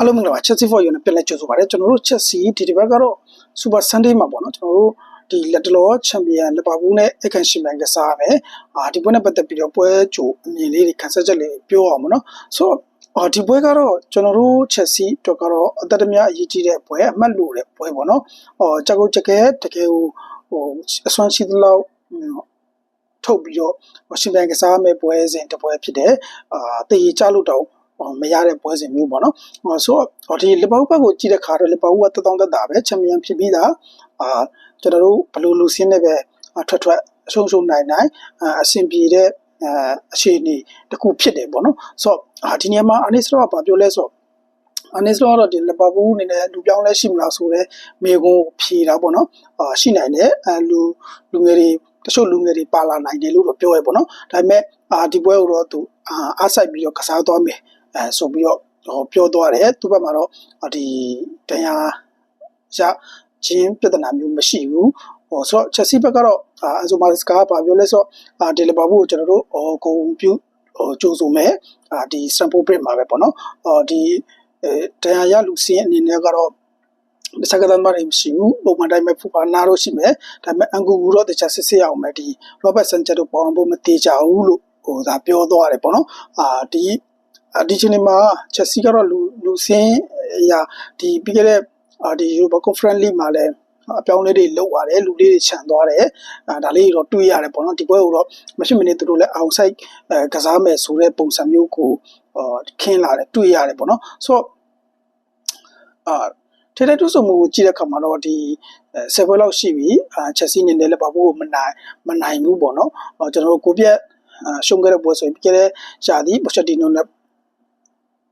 အားလုံးမင်္ဂလာပါ Chelsea for You နဲ့ပြန်လည်ကြိုဆိုပါရစေကျွန်တော်တို့ Chelsea ဒီတစ်ပတ်ကတော့ Super Sunday မှာပေါ့နော်ကျွန်တော်တို့ဒီလက်တလောချန်ပီယံလီဗာပူးနဲ့အခန့်ရှင်ဘန်ကစားရမယ်အာဒီပွဲနဲ့ပတ်သက်ပြီးတော့ပွဲကြိုအမြင်လေးတွေခန်းစားချက်လေးပြောအောင်ပေါ့နော်ဆိုတော့အော်ဒီပွဲကတော့ကျွန်တော်တို့ Chelsea အတွက်ကတော့အသက်တမအရေးကြီးတဲ့ပွဲအမှတ်လို့တဲ့ပွဲပေါ့နော်အော်ချက်ကုတ်ချက်ကဲတကယ်ဟိုဟိုအစွမ်းရှိသလောက်ထုတ်ပြီးတော့ဝရှင်တန်ကစားမဲ့ပွဲစဉ်တစ်ပွဲဖြစ်တယ်အာတည်ကြလို့တော့ မရတဲ့ပွဲစဉ်မျိုးပေါ့နော်ဟောဆိုတော့ဒီလီဗာပူးဘက်ကိုကြည့်တဲ့ခါတော့လီဗာပူးကတတောင်းတက်တာပဲချန်ပီယံဖြစ်ပြီးသားအာကျွန်တော်တို့ဘလူးလူစင်းနဲ့ပဲထွက်ထွက်အရှုံးရှုံးနိုင်နိုင်အဆင်ပြေတဲ့အခြေအနေတစ်ခုဖြစ်တယ်ပေါ့နော်ဆိုတော့ဒီနေရာမှာအနိစရောကပြောလဲဆိုတော့အနိစရောတော့ဒီလီဗာပူးအနေနဲ့လူပြောင်းလဲရှိမလားဆိုတော့မေကွန်းဖြေတာပေါ့နော်အာရှိနိုင်တယ်အဲလူလူငယ်တွေတချို့လူငယ်တွေပါလာနိုင်တယ်လို့တော့ပြောရဲပေါ့နော်ဒါပေမဲ့အာဒီပွဲကိုတော့သူအားဆိုင်ပြီးတော့ကစားသွားမယ် အဲဆိုပြီးတော့ဟောပြောသွားတယ်သူ့ဘက်မှာတော့ဒီတရားရချင်းပြဿနာမျိုးမရှိဘူးဟောဆိုတော့ချက်စီဘက်ကတော့အဆိုမာစကားပါပြောလဲဆိုတော့ဒီလီဗာပူးကိုကျွန်တော်တို့ဟောဂုံပြုဟောကြိုးစုံမယ်အာဒီစတန်ဖို့ဘရစ်မှာပဲပေါ့နော်ဟောဒီတရားရလူစင်းအနေနဲ့ကတော့တခြားကတည်းကမရှိဘူးပုံမှန်တိုင်းပဲဖူပါနာတော့ရှိမယ်ဒါပေမဲ့အန်ဂူကူတော့တခြားစစ်စစ်အောင်မယ်ဒီ Robert Sanchez တို့ပေါအောင်ဖို့မသေးကြဘူးလို့ဟိုဒါပြောသွားတယ်ပေါ့နော်အာဒီ ဒီချိန်မှာချက်စီကတော့လူလူစင်းရာဒီပြီးခဲ့တဲ့ဒီ Europa Conference League မှာလည်းအပြောင်းလဲတွေလုပ်ရတယ်လူလေးတွေခြံသွားတယ်အဲဒါလေးတော့တွေးရတယ်ပေါ့နော်ဒီပွဲကိုတော့မရှိမနေသူတို့လည်း outside အဲကစားမယ်ဆိုတဲ့ပုံစံမျိုးကိုခင်းလာတယ်တွေးရတယ်ပေါ့နော်ဆိုတော့အာထဲထဲတူဆုံမှုကိုကြည့်တဲ့အခါမှာတော့ဒီဆယ်ပွဲလောက်ရှိပြီအာချက်စီနေနဲ့လည်းဘာဘူးမနိုင်မနိုင်ဘူးပေါ့နော်ကျွန်တော်တို့ကိုပြက်ရှုံးခဲ့တဲ့ပွဲဆိုရင်ပြီးခဲ့တဲ့ရှာဒီပိုချက်တီနိုနဲ့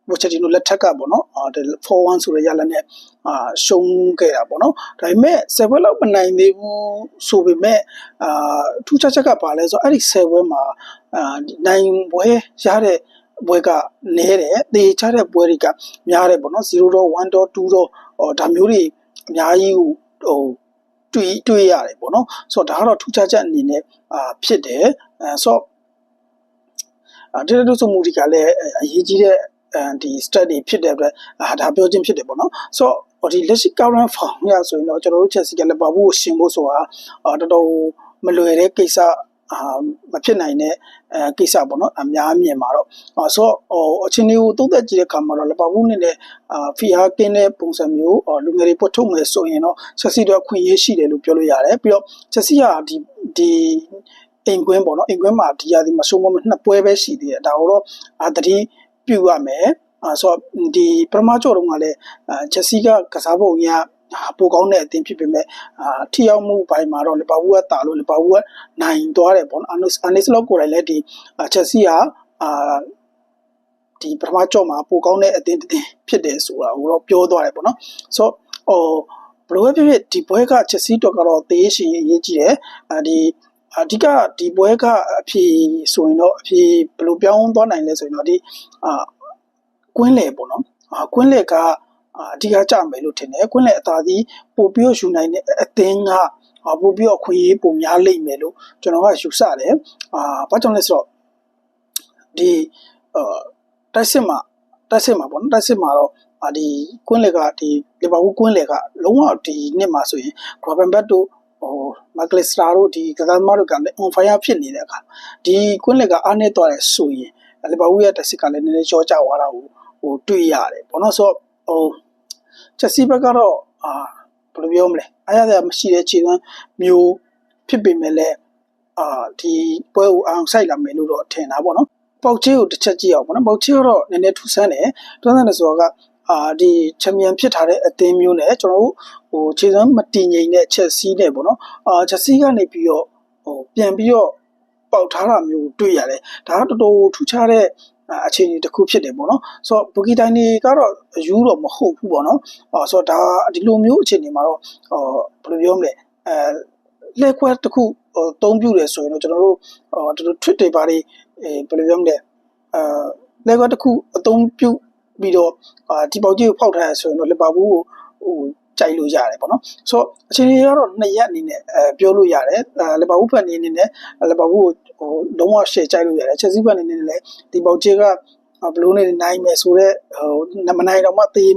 ပိုချက်တီနိုလက်ထက်ကပေါ့နော်အာ4-1ဆိုတဲ့ရလနဲ့အာရှုံးခဲ့တာပေါ့နော်ဒါပေမဲ့ဆယ်ပွဲလောက်မနိုင်သေးဘူးဆိုပေမဲ့အာထူးခြားချက်ကပါလဲဆိုအဲ့ဒီဆယ်ပွဲမှာအာနိုင်ပွဲရတဲ့ပွဲကနဲတယ်တေချတဲ့ပွဲတွေကများတယ်ပေါ့နော်0တော့1တော့2တော့ဒါမျိုးတွေအများကြီးဟိုတွေ့တွေ့ရတယ်ပေါ့နော်ဆိုတော့ဒါကတော့ထူးခြားချက်အနေနဲ့အာဖြစ်တယ်အဲဆိုတော့ဒီလိုဆိုမှုတွေကလည်းအရေးကြီးတဲ့ ဒီ study ဖြစ်တဲ့အတွက်အာဒါပြောခြင်းဖြစ်တယ်ပေါ့နော်ဆိုတော့ဒီလက်ရှိ current form ရဆိုရင်တော့ကျွန်တော်တို့ Chelsea ကလည်းပါဘူးကိုရှင်ဖို့ဆိုတာတော်တော်မလွယ်တဲ့ကိစ္စအာမဖြစ်နိုင်တဲ့အဲကိစ္စပေါ့နော်အများမြင်မှာတော့ဆိုတော့ဟိုအချင်းလေးကိုသုံးသက်ကြည့်တဲ့အခါမှာတော့လပါဘူးနေနဲ့အာဖီဟာကင်းတဲ့ပုံစံမျိုးလူငယ်တွေပွတ်ထုတ်မယ်ဆိုရင်တော့ချက်စီတော့ခွင့်ရရှိတယ်လို့ပြောလို့ရတယ်ပြီးတော့ချက်စီကဒီဒီအိမ်ကွင်းပေါ့နော်အိမ်ကွင်းမှာဒီရာဒီမှာဆုံးမနှစ်ပွဲပဲရှိသေးတယ်ဒါတော့အာတတိ ပြုရမယ်အာဆိုတော့ဒီပရမကျော်တုန်းကလည်းချက်စီကကစားပုံရပိုကောင်းတဲ့အသင်းဖြစ်ပေမဲ့အာထိရောက်မှုဘိုင်းမှာတော့လီဗာပူးကတာလို့လီဗာပူးကနိုင်သွားတယ်ပေါ့နော်အာနစ်လော့ကိုယ်တိုင်လည်းဒီချက်စီကအာဒီပထမကြော့မှာပိုကောင်းတဲ့အသင်းတစ်သင်းဖြစ်တယ်ဆိုတာကိုတော့ပြောသွားတယ်ပေါ့နော်ဆိုတော့ဟိုဘယ်လိုပဲဖြစ်ဖြစ်ဒီပွဲကချက်စီတော့ကတော့သေးရှင်အရေးကြီးတယ်အာဒီ အဓိကဒီပွဲကအဖြေဆိုရင်တော့အဖြေဘယ်လိုပြောင်းသွားနိုင်လဲဆိုရင်တော့ဒီအာကွင်းလေပေါ့နော်အာကွင်းလေကအဓိကကြမယ်လို့ထင်တယ်။ကွင်းလေအသာသည်ပို့ပြီးတော့ယူနိုင်တဲ့အသင်းကပို့ပြီးတော့ခွင့်ရေးပုံများလိမ့်မယ်လို့ကျွန်တော်ကယူဆတယ်။အာဘာကြောင့်လဲဆိုတော့ဒီအာတိုက်စစ်မှာတိုက်စစ်မှာပေါ့နော်တိုက်စစ်မှာတော့အာဒီကွင်းလေကဒီလီဗာပူးကွင်းလေကလုံးဝဒီနှစ်မှာဆိုရင်ဂရောဘန်ဘတ်တို့ ဟိုမက်ကလစ်စတာတို့ဒီကစားသမားတို့ကလည်း on fire ဖြစ်နေတဲ့အခါဒီကွင်းလေကအားနေသွားတယ်ဆိုရင်လီဗာပူးရဲ့တိုက်စစ်ကလည်းနည်းနည်းကြောကြသွားတာကိုဟိုတွေ့ရတယ်ပေါ့နော်ဆိုတော့ဟိုချက်စီဘက်ကတော့အာဘယ်လိုပြောမလဲအားရတဲ့မရှိတဲ့ခြေသွမ်းမျိုးဖြစ်ပေမဲ့လည်းအာဒီပွဲကိုအောင်ဆိုင်လာမယ်လို့တော့ထင်တာပေါ့နော်ပေါက်ချေကိုတစ်ချက်ကြည့်အောင်ပေါ့နော်ပေါက်ချေကတော့နည်းနည်းထူဆန်းတယ်ထူဆန်းတယ်ဆိုတော့ကအာဒီချန်ပီယံဖြစ်ထားတဲ့အသင်းမျိုးနဲ့ကျွန်တော်တို့ ဟိုခြေစွမ်းမတည်ငြိမ်တဲ့ချက်စီးနဲ့ပေါ့နော်အာချက်စီးကနေပြီးတော့ဟိုပြန်ပြီးတော့ပေါက်ထားတာမျိုးတွေ့ရတယ်ဒါကတော်တော်ထူးခြားတဲ့အခြေအနေတစ်ခုဖြစ်တယ်ပေါ့နော်ဆိုတော့ဘူကီတိုင်းတွေကတော့ယူတော့မဟုတ်ဘူးပေါ့နော်အော်ဆိုတော့ဒါဒီလိုမျိုးအခြေအနေမှာတော့ဟောဘယ်လိုပြောမလဲအဲလက်ခွဲတစ်ခုဟိုတုံးပြတယ်ဆိုရင်တော့ကျွန်တော်တို့ဟိုတို့ tweet တွေပါတွေဘယ်လိုပြောမလဲအဲလက်ခွဲတစ်ခုအသုံးပြုပြီးတော့အာဒီပေါက်ကြီးကိုဖောက်ထားရဆိုရင်တော့လီဗာပူးကိုဟို ကြိုက်လို့ရတယ်ပေါ့နော်ဆိုတော့အချိန်ကြီးကတော့နှစ်ရက်အနေနဲ့အဲပြောလို့ရတယ်အဲလီဗာပူးဖန်အနေနဲ့လီဗာပူးကိုဟိုလုံးဝရှယ်ကြိုက်လို့ရတယ်ချက်စီးဖန်အနေနဲ့လည်းဒီပေါက်ကြီးကဘလူးနဲ့နိုင်မယ်ဆိုတော့ဟိုမနိုင်တော့မှတေး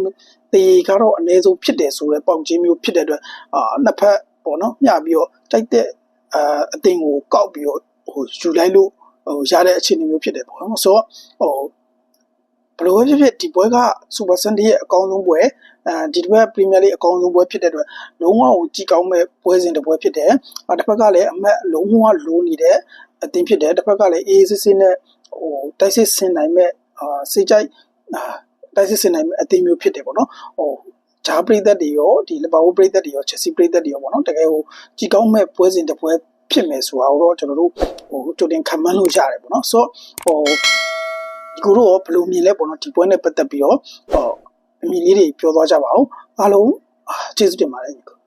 တေးကတော့အနည်းဆုံးဖြစ်တယ်ဆိုတော့ပေါင်ချင်းမျိုးဖြစ်တဲ့အတွက်အာနှစ်ဖက်ပေါ့နော်မျှပြီးတော့တိုက်တဲ့အာအတင်ကိုကောက်ပြီးတော့ဟိုယူလိုက်လို့ဟိုရတဲ့အခြေအနေမျိုးဖြစ်တယ်ပေါ့နော်ဆိုတော့ဟိုဘယ် လိုပဲဖြစ်ဖြစ်ဒီပွဲက Super Sunday ရဲ့အကောင်းဆုံးပွဲအဲဒီတစ်ပွဲပရီးမီယာလိအကောင်းဆုံးပွဲဖြစ်တဲ့အတွက်လုံးဝကိုကြည်ကောင်းမဲ့ပွဲစဉ်တစ်ပွဲဖြစ်တယ်။အဲတစ်ဖက်ကလည်းအမတ်လုံးဝလိုနေတဲ့အသင်းဖြစ်တယ်။တစ်ဖက်ကလည်းအေးအေးဆေးဆေးနဲ့ဟိုတိုက်စစ်ဆင်နိုင်မဲ့အာစိတ်ကြိုက်အာတိုက်စစ်ဆင်နိုင်မဲ့အသင်းမျိုးဖြစ်တယ်ပေါ့နော်။ဟိုဂျားပရိသတ်တွေရောဒီလီဗာပူးပရိသတ်တွေရောချက်စီပရိသတ်တွေရောပေါ့နော်တကယ်ဟိုကြည်ကောင်းမဲ့ပွဲစဉ်တစ်ပွဲဖြစ်မယ်ဆိုတာတော့ကျွန်တော်တို့ဟိုကြိုတင်ခံမှန်းလို့ရတယ်ပေါ့နော်။ဆိုတော့ဟိုဒီ ကိုတော့ဘယ်လိုမြင်လဲပေါ့နော်ဒီပွဲနဲ့ပတ်သက်ပြီးတော့ဟောအမြင်လေးတွေပြောသွားကြပါအောင်အားလုံးအာကျေးဇူးတင်ပါတယ်ညီကို